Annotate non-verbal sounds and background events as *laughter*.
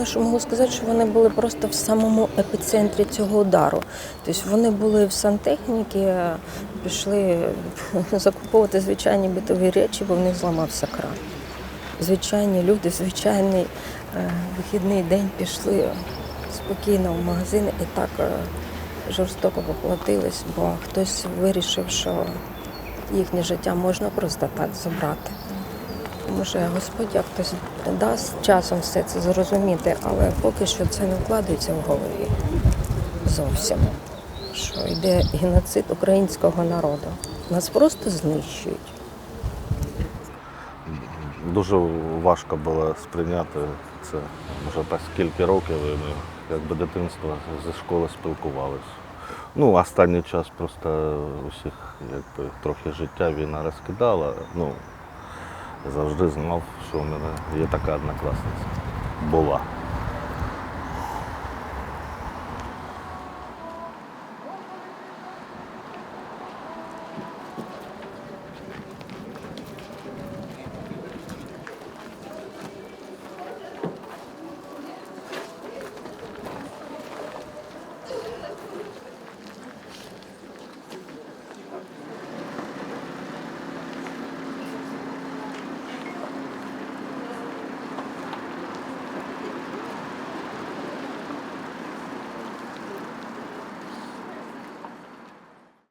єдине, що можу сказати, що вони були просто в самому епіцентрі цього удару. Тобто вони були в сантехніці, пішли *laughs* закуповувати звичайні битові речі, бо в них зламався кран. Звичайні люди, звичайний е, вихідний день пішли спокійно в магазин і так е, жорстоко поплатились, бо хтось вирішив, що їхнє життя можна просто так забрати. Може, Господь як хтось дасть часом все це зрозуміти, але поки що це не вкладається в голові зовсім. Що йде геноцид українського народу. Нас просто знищують. Дуже важко було сприйняти це. Вже так скільки років і ми якби дитинство зі школи спілкувалися. Ну, останній час просто усіх якби, трохи життя війна розкидала. Ну, завжди знав, що у мене є така однокласниця. Була.